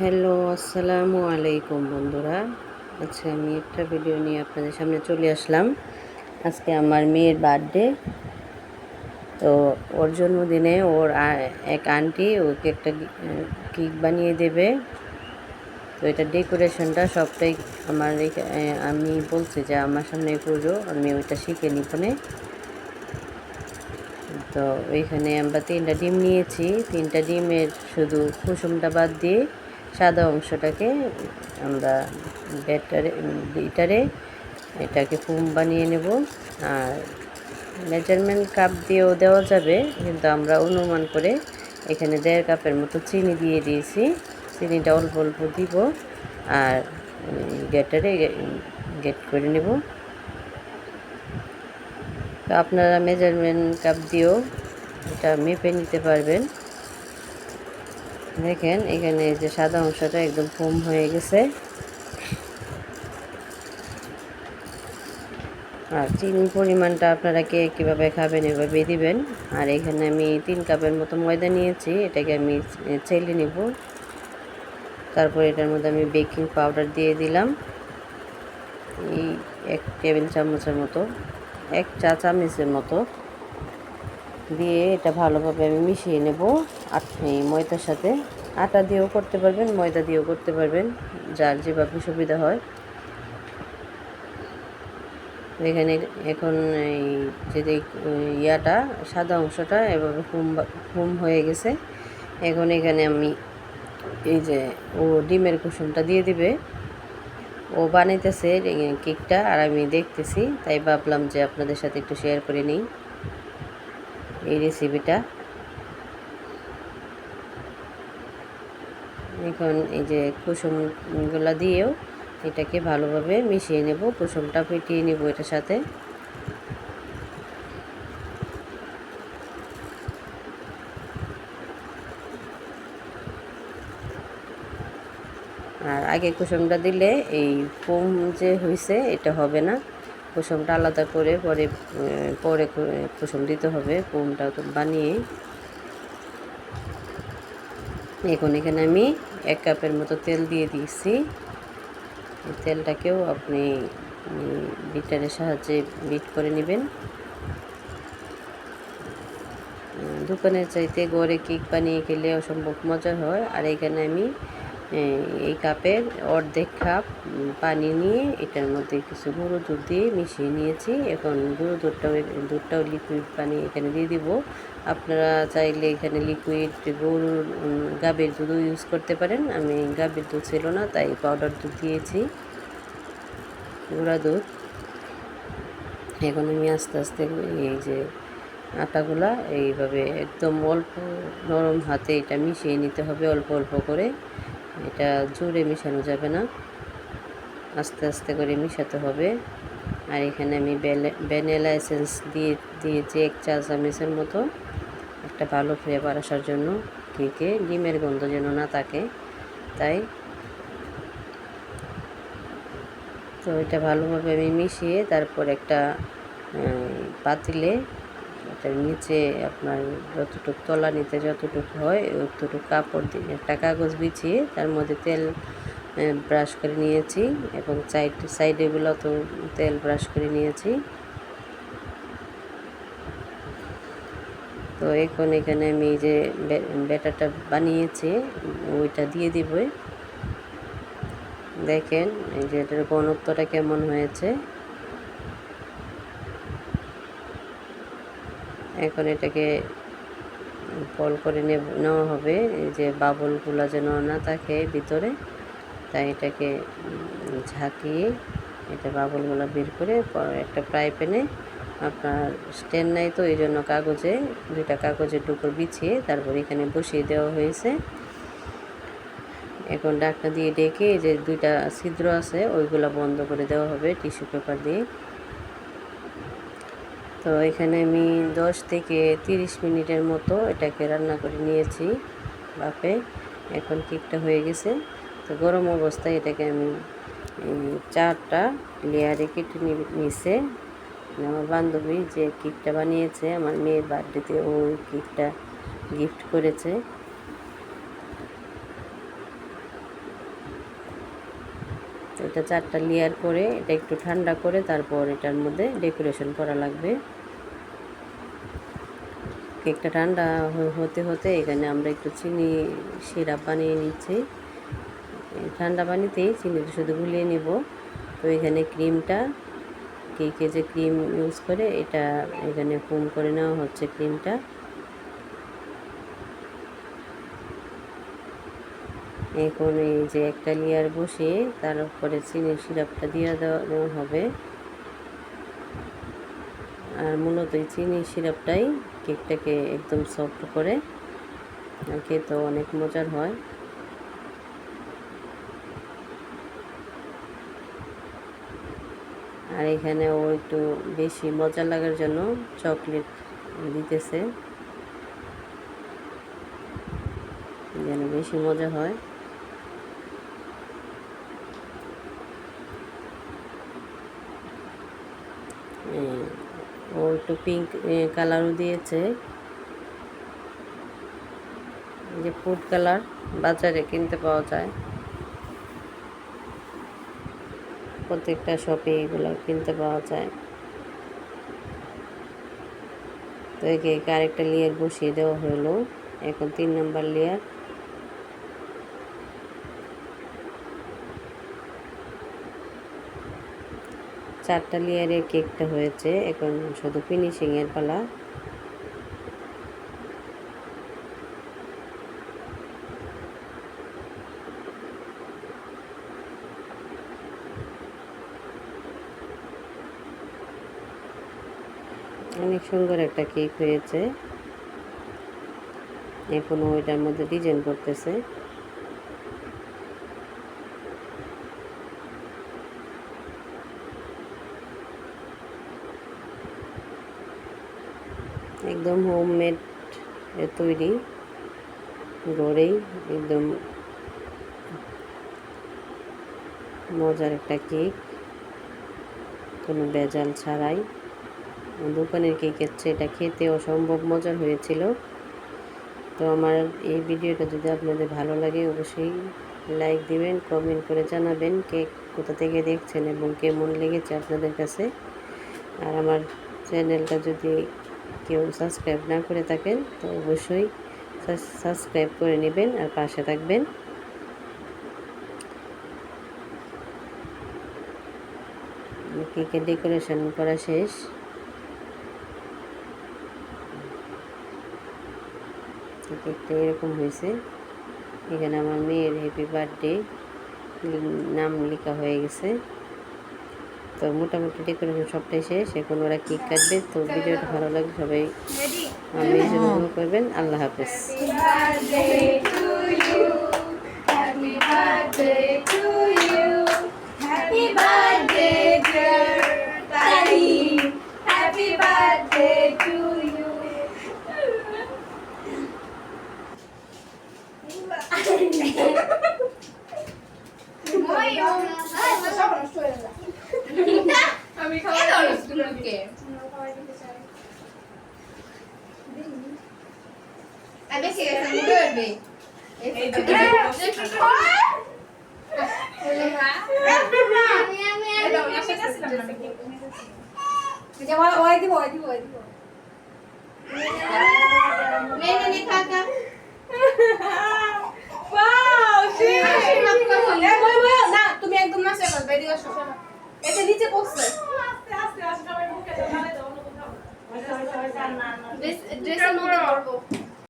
Hello, আসসালামু আলাইকুম বন্ধুরা। আচ্ছা আমি একটা ভিডিও নিয়ে আপনাদের সামনে চলে আসলাম। আজকে আমার মেয়ের বার্থডে তো ওর জন্মদিনে ওর এক আন্টি ওকে একটা কেক বানিয়ে দেবে। তো এটা ডেকোরেশনটা সবটাই আমার আমি বলছি যে আমার সামনে করো আমি ওইটা শিখে নিপনে তো ওইখানে আমরা তিনটা ডিম নিয়েছি। তিনটা ডিমের শুধু কুসুমটা বাদ দিয়ে সাদা অংশটাকে আমরা ব্যাটারে বিটারে এটাকে ফুম বানিয়ে নেব। আর মেজারমেন্ট কাপ দিয়েও দেওয়া যাবে, কিন্তু আমরা অনুমান করে এখানে দেড় কাপের মতো চিনি দিয়ে দিয়েছি। চিনিটা অল্প অল্প দিব আর গ্যাটারে গেট করে নেব। তো আপনারা মেজারমেন্ট কাপ দিয়েও এটা মেপে নিতে পারবেন। দেখেন, এখানে এই যে সাদা অংশটা একদম ফোম হয়ে গেছে। আর চিনির পরিমাণটা আপনারা কে কীভাবে খাবেন এভাবে দিবেন। আর এখানে আমি তিন কাপের মতো ময়দা নিয়েছি, এটাকে আমি চেলে নেব। তারপর এটার মধ্যে আমি বেকিং পাউডার দিয়ে দিলাম। এই এক টেবিল চামচের মতো, এক চা চামচের মতো। দিয়ে এটা ভালোভাবে আমি মিশিয়ে নেব। এই ময়দার সাথে আটা দিয়েও করতে পারবেন, ময়দা দিয়েও করতে পারবেন, যার যেভাবে সুবিধা হয়। এখানে এখন এই যদি ইয়াটা, সাদা অংশটা এভাবে হুম হুম হয়ে গেছে। এখন এখানে আমি এই যে ও ডিমের কুসুমটা দিয়ে দিবে। ও বানাইতেছে কেকটা, আর আমি দেখতেছি, তাই ভাবলাম যে আপনাদের সাথে একটু শেয়ার করে নিই। এই রেসিপিটা এখন এই যে কুসুমগুলা দিয়েও এটাকে ভালোভাবে মিশিয়ে নেব, কুসুমটা ফেটিয়ে নেব এটার সাথে। আর আগে কুসুমটা দিলে এই ফোম যে হয়েছে এটা হবে না। কুসুমটা আলাদা করে পরে পরে কুসুম দিতে হবে ফোমটা তো বানিয়ে। এখন এখানে আমি এক কাপের মতো তেল দিয়ে দিয়েছি। তেলটাকেও আপনি বিটারের সাহায্যে বিট করে নেবেন। দোকানের চাইতে গড়ে কেক বানিয়ে খেলে অসম্ভব মজা হয়। আর এখানে আমি এই কাপের অর্ধেক কাপ পানি নিয়ে এটার মধ্যে কিছু গুঁড়ো দুধ দিয়ে মিশিয়ে নিয়েছি। এখন গুঁড়ো দুধটাও দুধটাও লিকুইড পানি এখানে দিয়ে দিব। আপনারা চাইলে এখানে লিকুইড গরুর গাভীর দুধও ইউজ করতে পারেন। আমি গাভীর দুধ ছিল না, তাই পাউডার দুধ দিয়েছি। গুঁড়া দুধ। এখন আমি আস্তে আস্তে এই যে আটাগুলা এইভাবে একদম অল্প নরম হাতে এটা মিশিয়ে নিতে হবে, অল্প অল্প করে। এটা জোরে মেশানো যাবে না। আস্তে আস্তে করে মিশাতে হবে। আর এখানে আমি ভ্যানিলা এসেন্স দিয়ে দিয়েছি এক চা চামচের মতো একটা ভালো ফ্লেভার আসার জন্য কেকে ডিমের গন্ধ যেন না থাকে। তাই তো এটা ভালোভাবে আমি মিশিয়ে তারপর একটা পাতিলে এটার নিচে আপনার যতটুকু তলা নিতে যতটুকু হয়, অতটুকু কাপড় দিয়ে একটা কাগজ বিছিয়ে তার মধ্যে তেল ব্রাশ করে নিয়েছি এবং সাইড সাইডেগুলো তো তেল ব্রাশ করে নিয়েছি। তো এখন এখানে আমি যে ব্যাটারটা বানিয়েছি, ওইটা দিয়ে দিব। দেখেন, এই যে এটার ঘনত্বটা কেমন হয়েছে। এখন এটাকে বল করে নেওয়া হবে, এই যে বাবলগুলো যেন না থাকে ভিতরে, তাই এটাকে ঝাঁকিয়ে এটা বাবলগুলো বের করে একটা ফ্রাই প্যানে আপনার স্ট্যান্ড নাই তো, এই জন্য কাগজে, দুইটা কাগজের টুকরো বিছিয়ে তারপর এখানে বসিয়ে দেওয়া হয়েছে। এখন ডাকনা দিয়ে ডেকে যে দুইটা ছিদ্র আছে, ওইগুলো বন্ধ করে দেওয়া হবে টিস্যু পেপার দিয়ে। তো এখানে আমি দশ থেকে তিরিশ মিনিটের মতো এটাকে রান্না করে নিয়েছি বাপে। এখন কেকটা হয়ে গেছে। তো গরম অবস্থায় এটাকে আমি চারটা লেয়ারে কেটে নিয়েছে আমার বান্ধবী যে কেকটা বানিয়েছে, আমার মেয়ের বার্থডেতে ওই কেকটা গিফট করেছে। এটা চারটা লেয়ার করে, এটা একটু ঠান্ডা করে, তারপর এটার মধ্যে ডেকোরেশন করা লাগবে। কেকটা ঠান্ডা হতে হতে এখানে আমরা একটু চিনি সিরাপ বানিয়ে নিচ্ছি। ঠান্ডা পানিতেই চিনিটা শুধু গুলিয়ে নেব। তো এখানে ক্রিমটা, কেকে যে ক্রিম ইউজ করে এটা এখানে ফোম করে নেওয়া হচ্ছে ক্রিমটা। এখন এই যে একটা লেয়ার বসিয়ে তার উপরে চিনির সিরাপটা দিয়ে দেওয়া হবে। আর মূলত এই চিনি সিরাপটাই কেকটাকে একদম সফট করে খেতেও অনেক মজার হয়। আর এখানে ও একটু বেশি মজা লাগার জন্য চকলেট দিতেছে। যেন বেশি মজা হয়। ও একটু পিঙ্ক কালারও দিয়েছে। যে ফুড কালার বাজারে কিনতে পাওয়া যায়। প্রত্যেকটা শপে এগুলো কিনতে পাওয়া যায়। তো একে আরেকটা লেয়ার বসিয়ে দেওয়া হলো। এখন তিন নম্বর লেয়ার চারটা লেয়ারের কেকটা হয়েছে। এখন শুধু ফিনিশিংয়ের পালা। অনেক সুন্দর একটা কেক হয়েছে। এখন ওইটার মধ্যে ডিজাইন করতেছে। একদম হোমমেড তৈরি, গড়েই একদম মজার একটা কেক। কোনো ভেজাল ছাড়াই। দোকানের কেকের চেয়ে এটা খেতে অসম্ভব মজার হয়েছিল। তো আমার এই ভিডিওটা যদি আপনাদের ভালো লাগে, অবশ্যই লাইক দিবেন, কমেন্ট করে জানাবেন কেক কোথা থেকে দেখছেন এবং কেমন লেগেছে আপনাদের কাছে। আর আমার চ্যানেলটা যদি কেউ সাবস্ক্রাইব না করে থাকেন, তো অবশ্যই সাবস্ক্রাইব করে নেবেন আর পাশে থাকবেন। কেকের ডেকোরেশন করা শেষ। কেকটা এরকম হয়েছে। এখানে আমার মেয়ের হ্যাপি বার্থডে নাম লেখা হয়ে গেছে। তো মোটামুটি ডেকোরেশন সবটাই শেষ। এখন ওরা কেক কাটবে। তো ভিডিওটা ভালো লাগবে সবাই আমি জন্য করবেন। আল্লাহ হাফেজ। Happy birthday to you. Happy birthday, dear Tani. Happy birthday to you. আমি খাওয়া উঠবে ওই দিব ওই দিব ওই দিব বই না তুমি একদম না সেবা বেরিয়ে আসো এটা নিচে পড়ছে ড্রেসের মধ্যে করব